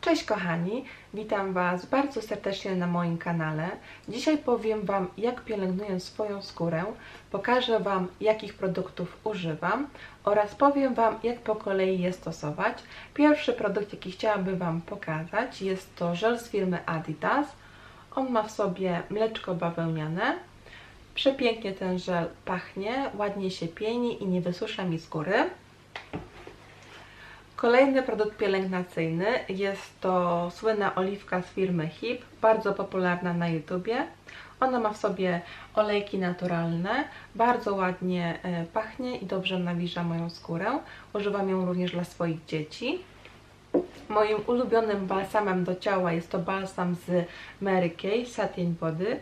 Cześć kochani, witam Was bardzo serdecznie na moim kanale. Dzisiaj powiem Wam, jak pielęgnuję swoją skórę, pokażę Wam, jakich produktów używam oraz powiem Wam, jak po kolei je stosować. Pierwszy produkt, jaki chciałabym Wam pokazać, jest to żel z firmy Adidas. On ma w sobie mleczko bawełniane. Przepięknie ten żel pachnie, ładnie się pieni i nie wysusza mi skóry. Kolejny produkt pielęgnacyjny jest to słynna oliwka z firmy HIP, bardzo popularna na YouTubie. Ona ma w sobie olejki naturalne, bardzo ładnie e, pachnie i dobrze nawilża moją skórę. Używam ją również dla swoich dzieci. Moim ulubionym balsamem do ciała jest to balsam z Mary Kay Satin Body.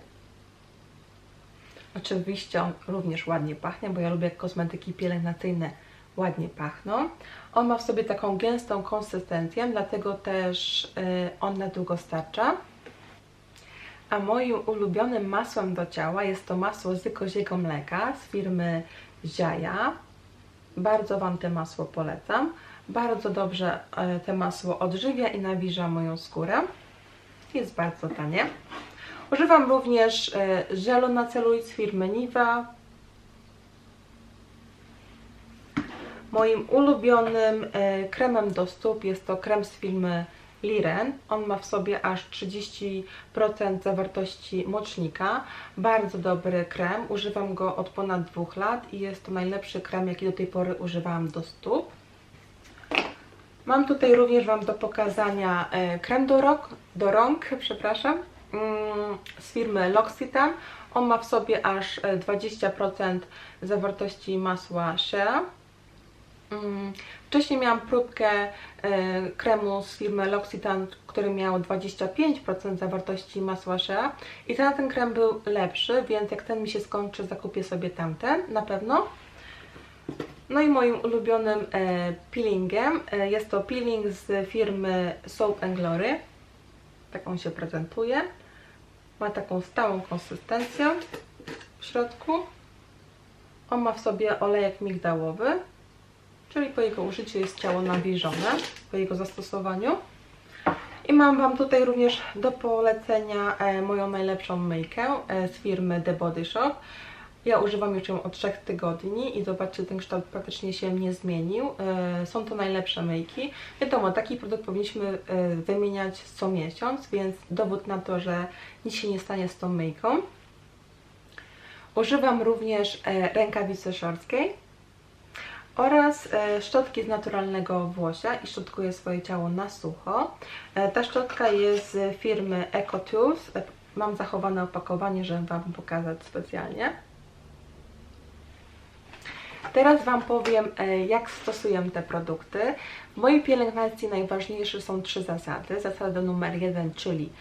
Oczywiście on również ładnie pachnie, bo ja lubię kosmetyki pielęgnacyjne ładnie pachną. On ma w sobie taką gęstą konsystencję, dlatego też y, on na długo starcza. A moim ulubionym masłem do ciała jest to masło z koziego mleka z firmy Ziaja. Bardzo Wam to masło polecam. Bardzo dobrze y, to masło odżywia i nawilża moją skórę. Jest bardzo tanie. Używam również y, żelu na z firmy Niva. Moim ulubionym e, kremem do stóp jest to krem z firmy Liren. On ma w sobie aż 30% zawartości mocznika. Bardzo dobry krem. Używam go od ponad dwóch lat i jest to najlepszy krem, jaki do tej pory używałam do stóp. Mam tutaj również Wam do pokazania e, krem do, rok, do rąk, przepraszam, mm, z firmy L'Occitane. On ma w sobie aż 20% e, zawartości masła shea. Mm, wcześniej miałam próbkę e, kremu z firmy L'Occitane, który miał 25% zawartości masła shea i ten, ten krem był lepszy, więc jak ten mi się skończy, zakupię sobie tamten, na pewno. No i moim ulubionym e, peelingiem e, jest to peeling z firmy Soap Glory. Tak on się prezentuje. Ma taką stałą konsystencję w środku. On ma w sobie olejek migdałowy czyli po jego użyciu jest ciało nawilżone, po jego zastosowaniu. I mam Wam tutaj również do polecenia e, moją najlepszą myjkę e, z firmy The Body Shop. Ja używam już ją od 3 tygodni i zobaczcie, ten kształt praktycznie się nie zmienił. E, są to najlepsze myjki. Wiadomo, taki produkt powinniśmy wymieniać co miesiąc, więc dowód na to, że nic się nie stanie z tą myjką. Używam również rękawicy szorskiej oraz e, szczotki z naturalnego włosia i szczotkuję swoje ciało na sucho. E, ta szczotka jest z firmy EcoTools. E, mam zachowane opakowanie, żeby Wam pokazać specjalnie. Teraz Wam powiem, jak stosuję te produkty. W mojej pielęgnacji najważniejsze są trzy zasady. Zasada numer jeden, czyli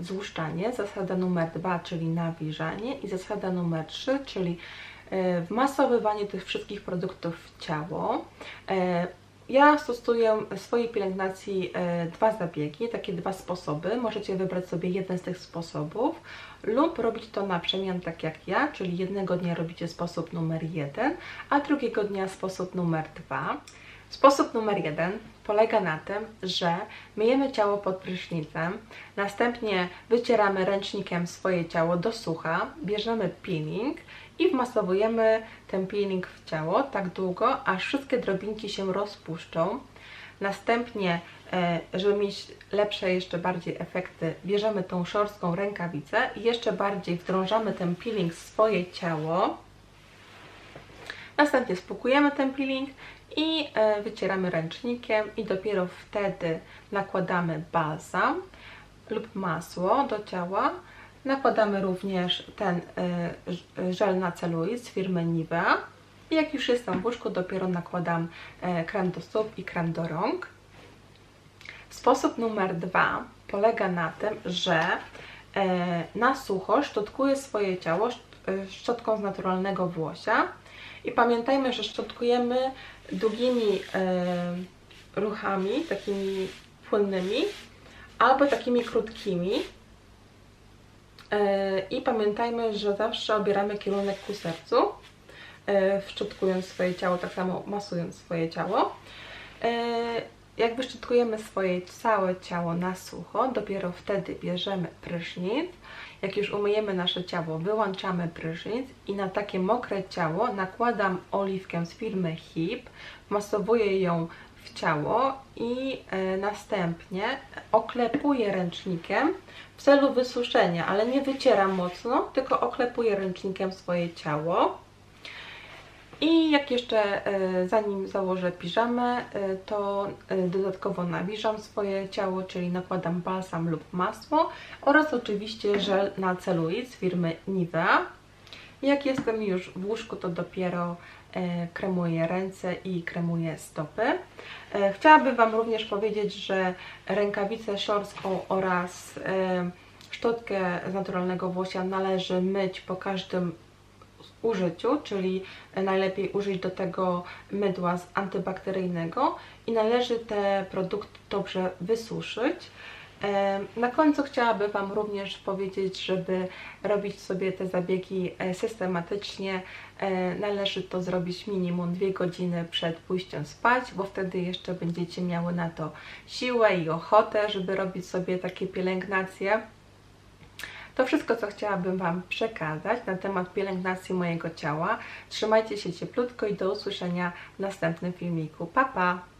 złuszczanie, zasada numer dwa, czyli nawilżanie i zasada numer trzy, czyli wmasowywanie tych wszystkich produktów w ciało. E, ja stosuję w swojej pielęgnacji e, dwa zabiegi, takie dwa sposoby. Możecie wybrać sobie jeden z tych sposobów lub robić to na przemian tak jak ja, czyli jednego dnia robicie sposób numer jeden, a drugiego dnia sposób numer dwa. Sposób numer jeden polega na tym, że myjemy ciało pod prysznicem, następnie wycieramy ręcznikiem swoje ciało do sucha, bierzemy peeling i wmasowujemy ten peeling w ciało tak długo, aż wszystkie drobinki się rozpuszczą. Następnie, e, żeby mieć lepsze, jeszcze bardziej efekty, bierzemy tą szorstką rękawicę i jeszcze bardziej wdrążamy ten peeling w swoje ciało. Następnie spłukujemy ten peeling i e, wycieramy ręcznikiem i dopiero wtedy nakładamy balsam lub masło do ciała Nakładamy również ten y, żel na celulit z firmy Nivea. I jak już jestem w łóżku, dopiero nakładam e, krem do stóp i krem do rąk. Sposób numer dwa polega na tym, że e, na sucho szczotkuję swoje ciało e, szczotką z naturalnego włosia. I pamiętajmy, że szczotkujemy długimi ruchami, takimi płynnymi, albo takimi krótkimi, E, I pamiętajmy, że zawsze obieramy kierunek ku sercu, wszczotkując swoje ciało, tak samo masując swoje ciało. Jak wyszczytkujemy swoje całe ciało na sucho, dopiero wtedy bierzemy prysznic. Jak już umyjemy nasze ciało, wyłączamy prysznic i na takie mokre ciało nakładam oliwkę z firmy HIP, masowuję ją w ciało i e, następnie oklepuję ręcznikiem w celu wysuszenia, ale nie wycieram mocno, tylko oklepuję ręcznikiem swoje ciało. I jak jeszcze e, zanim założę piżamę, e, to e, dodatkowo nawilżam swoje ciało, czyli nakładam balsam lub masło oraz oczywiście żel na celulit z firmy Nivea. Jak jestem już w łóżku, to dopiero kremuję ręce i kremuję stopy. Chciałabym Wam również powiedzieć, że rękawicę szorską oraz szczotkę z naturalnego włosia należy myć po każdym użyciu, czyli najlepiej użyć do tego mydła z antybakteryjnego i należy te produkty dobrze wysuszyć. E, Na końcu chciałabym Wam również powiedzieć, żeby robić sobie te zabiegi e, systematycznie, e, należy to zrobić minimum 2 godziny przed pójściem spać, bo wtedy jeszcze będziecie miały na to siłę i ochotę, żeby robić sobie takie pielęgnacje. To wszystko, co chciałabym Wam przekazać na temat pielęgnacji mojego ciała. Trzymajcie się cieplutko i do usłyszenia w następnym filmiku. Pa, pa!